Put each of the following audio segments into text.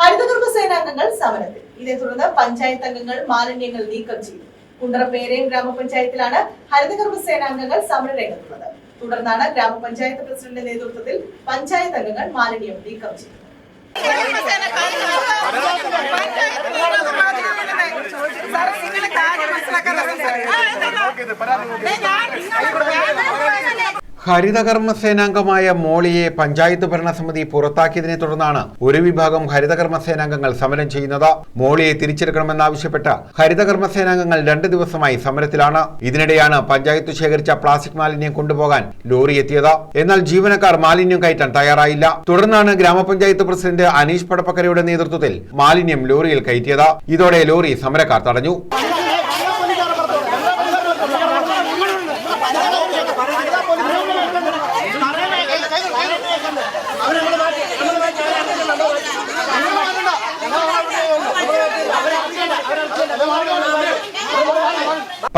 ഹരിതകർമ്മ സേനാംഗങ്ങൾ സമരത്തിൽ. ഇതേ തുടർന്ന് പഞ്ചായത്ത് അംഗങ്ങൾ മാലിന്യങ്ങൾ നീക്കം ചെയ്തു. കുണ്ടറപ്പേരയും ഗ്രാമപഞ്ചായത്തിലാണ് ഹരിതകർമ്മ സേനാംഗങ്ങൾ സമരം രംഗത്തുള്ളത്. തുടർന്നാണ് ഗ്രാമപഞ്ചായത്ത് പ്രസിഡന്റിന്റെ നേതൃത്വത്തിൽ പഞ്ചായത്ത് അംഗങ്ങൾ മാലിന്യം നീക്കം ചെയ്തത്. ഹരിതകർമ്മ സേനാംഗമായ മോളിയെ പഞ്ചായത്ത് ഭരണസമിതി പുറത്താക്കിയതിനെ തുടർന്നാണ് ഒരു വിഭാഗം ഹരിതകർമ്മ സേനാംഗങ്ങൾ സമരം ചെയ്യുന്നത്. മോളിയെ തിരിച്ചെടുക്കണമെന്നാവശ്യപ്പെട്ട് ഹരിതകർമ്മ സേനാംഗങ്ങൾ രണ്ട് ദിവസമായി സമരത്തിലാണ്. ഇതിനിടെയാണ് പഞ്ചായത്ത് ശേഖരിച്ച പ്ലാസ്റ്റിക് മാലിന്യം കൊണ്ടുപോകാൻ ലോറി എത്തിയത്. എന്നാൽ ജീവനക്കാർ മാലിന്യം കയറ്റാൻ തയ്യാറായില്ല. തുടർന്നാണ് ഗ്രാമപഞ്ചായത്ത് പ്രസിഡന്റ് അനീഷ് പടപ്പക്കരയുടെ നേതൃത്വത്തിൽ മാലിന്യം ലോറിയിൽ കയറ്റിയത്. ഇതോടെ ലോറി സമരക്കാർ തടഞ്ഞു.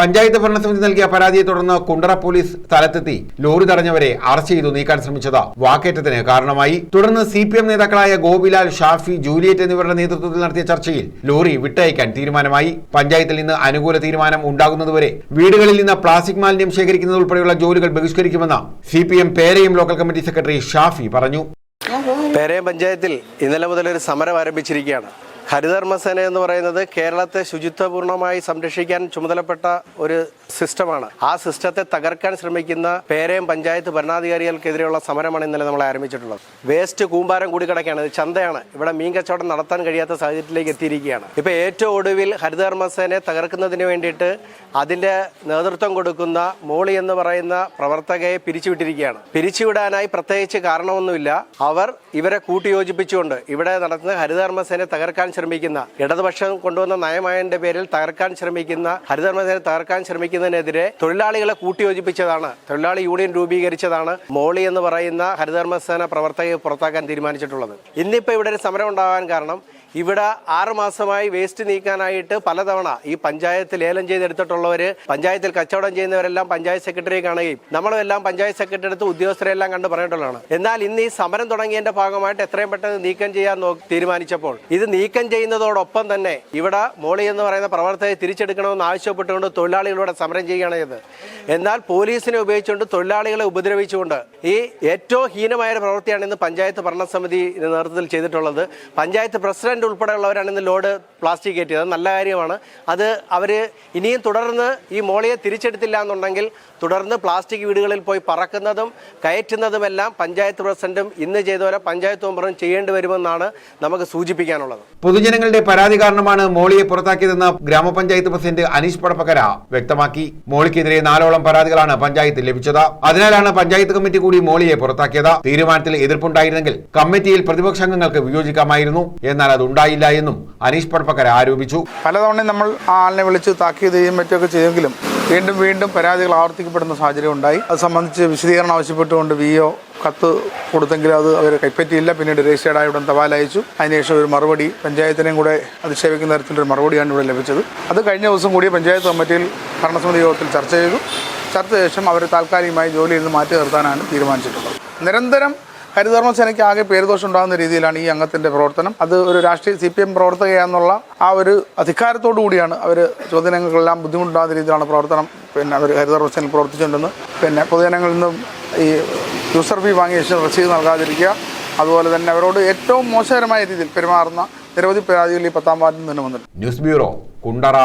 പഞ്ചായത്ത് ഭരണസമിതി നൽകിയ പരാതിയെ തുടർന്ന് കുണ്ടറ പോലീസ് സ്ഥലത്തെത്തി ലോറി തടഞ്ഞവരെ അറസ്റ്റ് ചെയ്തു നീക്കാൻ ശ്രമിച്ചത് വാക്കേറ്റത്തിന് കാരണമായി. തുടർന്ന് സി പി എം നേതാക്കളായ ഗോപിലാൽ ഷാഫി ജൂലിയറ്റ് എന്നിവരുടെ നേതൃത്വത്തിൽ നടത്തിയ ചർച്ചയിൽ ലോറി വിട്ടയക്കാൻ തീരുമാനമായി. പഞ്ചായത്തിൽ നിന്ന് അനുകൂല തീരുമാനം ഉണ്ടാകുന്നതുവരെ വീടുകളിൽ നിന്ന് പ്ലാസ്റ്റിക് മാലിന്യം ശേഖരിക്കുന്നത് ഉൾപ്പെടെയുള്ള ജോലികൾ ബഹിഷ്കരിക്കുമെന്ന് സി പി എം പേരയും ലോക്കൽ കമ്മിറ്റി സെക്രട്ടറി ഷാഫി പറഞ്ഞു. പേരയം പഞ്ചായത്തിൽ ഇന്നലെ മുതൽ ഒരു സമരം ആരംഭിച്ചിരിക്കുകയാണ്. ഹരിതകർമ്മസേന എന്ന് പറയുന്നത് കേരളത്തെ ശുചിത്വപൂർണമായി സംരക്ഷിക്കാൻ ചുമതലപ്പെട്ട ഒരു സിസ്റ്റമാണ്. ആ സിസ്റ്റത്തെ തകർക്കാൻ ശ്രമിക്കുന്ന പേരയും പഞ്ചായത്ത് ഭരണാധികാരികൾക്കെതിരെയുള്ള സമരമാണ് ഇന്നലെ നമ്മൾ ആരംഭിച്ചിട്ടുള്ളത്. വേസ്റ്റ് കൂമ്പാരം കൂടി കിടക്കുകയാണ് ഇത് ചന്തയാണ്. ഇവിടെ മീൻ കച്ചവടം നടത്താൻ കഴിയാത്ത സാഹചര്യത്തിലേക്ക് എത്തിയിരിക്കുകയാണ്. ഇപ്പൊ ഏറ്റവും ഒടുവിൽ ഹരിതകർമ്മസേനയെ തകർക്കുന്നതിന് വേണ്ടിയിട്ട് അതിന്റെ നേതൃത്വം കൊടുക്കുന്ന മോളി എന്ന് പറയുന്ന പ്രവർത്തകയെ പിരിച്ചുവിട്ടിരിക്കുകയാണ്. പിരിച്ചുവിടാനായി പ്രത്യേകിച്ച് കാരണമൊന്നുമില്ല. അവർ ഇവരെ കൂട്ടിയോജിപ്പിച്ചുകൊണ്ട് ഇവിടെ നടത്തുന്ന ഹരിതകർമ്മസേനയെ തകർക്കാൻ ശ്രമിക്കുന്ന ഇടതുപക്ഷം കൊണ്ടുവന്ന നയമായതിന്റെ പേരിൽ തകർക്കാൻ ശ്രമിക്കുന്ന ഹരിതകർമ്മസേന തകർക്കാൻ ശ്രമിക്കുന്നതിനെതിരെ തൊഴിലാളികളെ കൂട്ടിയോജിപ്പിച്ചതാണ് തൊഴിലാളി യൂണിയൻ രൂപീകരിച്ചതാണ് മോളി എന്ന് പറയുന്ന ഹരിതകർമ്മസേന പ്രവർത്തകയെ പുറത്താക്കാൻ തീരുമാനിച്ചിട്ടുള്ളത്. ഇന്നിപ്പോൾ ഇവിടെ ഒരു സമരം ഉണ്ടാകാൻ കാരണം ഇവിടെ ആറുമാസമായി വേസ്റ്റ് നീക്കാനായിട്ട് പലതവണ ഈ പഞ്ചായത്ത് ലേലം ചെയ്തെടുത്തിട്ടുള്ളവർ പഞ്ചായത്തിൽ കച്ചവടം ചെയ്യുന്നവരെല്ലാം പഞ്ചായത്ത് സെക്രട്ടറിയെ കാണുകയും നമ്മളും എല്ലാം പഞ്ചായത്ത് സെക്രട്ടറി അടുത്ത് ഉദ്യോഗസ്ഥരെല്ലാം കണ്ട് പറഞ്ഞിട്ടുള്ളതാണ്. എന്നാൽ ഇന്ന് ഈ സമരം തുടങ്ങിയതിന്റെ ഭാഗമായിട്ട് എത്രയും പെട്ടെന്ന് നീക്കം ചെയ്യാൻ തീരുമാനിച്ചപ്പോൾ ഇത് നീക്കം ചെയ്യുന്നതോടൊപ്പം തന്നെ ഇവിടെ മോളി എന്ന് പറയുന്ന പ്രവർത്തകരെ തിരിച്ചെടുക്കണമെന്ന് ആവശ്യപ്പെട്ടുകൊണ്ട് തൊഴിലാളികളോട് സമരം ചെയ്യുകയാണ് ചെയ്തത്. എന്നാൽ പോലീസിനെ ഉപയോഗിച്ചുകൊണ്ട് തൊഴിലാളികളെ ഉപദ്രവിച്ചുകൊണ്ട് ഈ ഏറ്റവും ഹീനമായ പ്രവൃത്തിയാണ് ഇന്ന് പഞ്ചായത്ത് ഭരണസമിതി നേതൃത്വത്തിൽ ചെയ്തിട്ടുള്ളത്. പഞ്ചായത്ത് പ്രസിഡന്റ് ഉൾപ്പെടെയുള്ളവരാണ് ഇന്ന് ലോഡ് പ്ലാസ്റ്റിക് കയറ്റിയത്. നല്ല കാര്യമാണ്. അത് അവർ ഇനിയും തുടർന്ന് ഈ മോളിയെ തിരിച്ചെടുത്തില്ല എന്നുണ്ടെങ്കിൽ തുടർന്ന് പ്ലാസ്റ്റിക് വീടുകളിൽ പോയി പറക്കുന്നതും കയറ്റുന്നതുമെല്ലാം പഞ്ചായത്ത് പ്രസിഡന്റും ഇന്ന് ചെയ്തവരെ പഞ്ചായത്ത് മെമ്പറും ചെയ്യേണ്ടി വരുമെന്നാണ് നമുക്ക് സൂചിപ്പിക്കാനുള്ളത്. പൊതുജനങ്ങളുടെ പരാതി കാരണമാണ് മോളിയെ പുറത്താക്കിയതെന്ന് ഗ്രാമപഞ്ചായത്ത് പ്രസിഡന്റ് അനീഷ് പടപ്പക്കര വ്യക്തമാക്കി. മോളിക്കെതിരെ നാലോളം പരാതികളാണ് പഞ്ചായത്തിൽ ലഭിച്ചത്. അതിനാലാണ് പഞ്ചായത്ത് കമ്മിറ്റി കൂടി മോളിയെ പുറത്താക്കിയത്. തീരുമാനത്തിൽ എതിർപ്പുണ്ടായിരുന്നെങ്കിൽ കമ്മിറ്റിയിൽ പ്രതിപക്ഷ അംഗങ്ങൾക്ക് വിയോജിക്കാമായിരുന്നു. എന്നാൽ അത് ഉണ്ടായില്ല എന്നും അനീഷ് പടപ്പക്കര ആരോപിച്ചു. പലതവണ നമ്മൾ ആ ആളിനെ വിളിച്ച് താക്കീത് ചെയ്യുകയും മറ്റൊക്കെ ചെയ്തെങ്കിലും വീണ്ടും വീണ്ടും പരാതികൾ ആവർത്തിക്കപ്പെടുന്ന സാഹചര്യം ഉണ്ടായി. അത് സംബന്ധിച്ച് വിശദീകരണം ആവശ്യപ്പെട്ടുകൊണ്ട് വി ഒ കത്ത് കൊടുത്തെങ്കിലും അത് അവർ കൈപ്പറ്റിയില്ല. പിന്നീട് രജിസ്റ്റേഡായ ഉടൻ തപാൽ അയച്ചു അതിനുശേഷം ഒരു മറുപടി പഞ്ചായത്തിനെയും കൂടെ അധിക്ഷേപിക്കുന്ന തരത്തിലൊരു മറുപടിയാണ് ഇവിടെ ലഭിച്ചത്. അത് കഴിഞ്ഞ ദിവസം കൂടി പഞ്ചായത്ത് കമ്മിറ്റിയിൽ ഭരണസമിതി യോഗത്തിൽ ചർച്ച ചെയ്തു. ചർച്ച ശേഷം അവർ താൽക്കാലികമായി ജോലിയിൽ നിന്ന് മാറ്റി നിർത്താനാണ് തീരുമാനിച്ചിട്ടുള്ളത്. നിരന്തരം ഹരിതകർമ്മസേനയ്ക്ക് ആകെ പേരുദോഷം ഉണ്ടാകുന്ന രീതിയിലാണ് ഈ അംഗത്തിന്റെ പ്രവർത്തനം. അത് ഒരു രാഷ്ട്രീയ സി പി എം പ്രവർത്തകയാന്നുള്ള ആ ഒരു അധികാരത്തോടു കൂടിയാണ് അവർ ചോദ്യങ്ങൾക്കെല്ലാം ബുദ്ധിമുട്ടുണ്ടാകുന്ന രീതിയിലാണ് പ്രവർത്തനം. പിന്നെ അവർ ഹരിതകർമ്മസേനയിൽ പ്രവർത്തിച്ചിട്ടുണ്ടെന്ന് പിന്നെ പൊതുജനങ്ങളിൽ നിന്നും ഈ യൂസർ ഫീ വാങ്ങിയ ശേഷം രസീത് നൽകാതിരിക്കുക. അതുപോലെ തന്നെ അവരോട് ഏറ്റവും മോശകരമായ രീതിയിൽ പെരുമാറുന്ന നിരവധി പരാതികൾ ഈ പത്താം വാർഡിൽ നിന്ന് വന്നിട്ടുണ്ട്. News bureau Kundara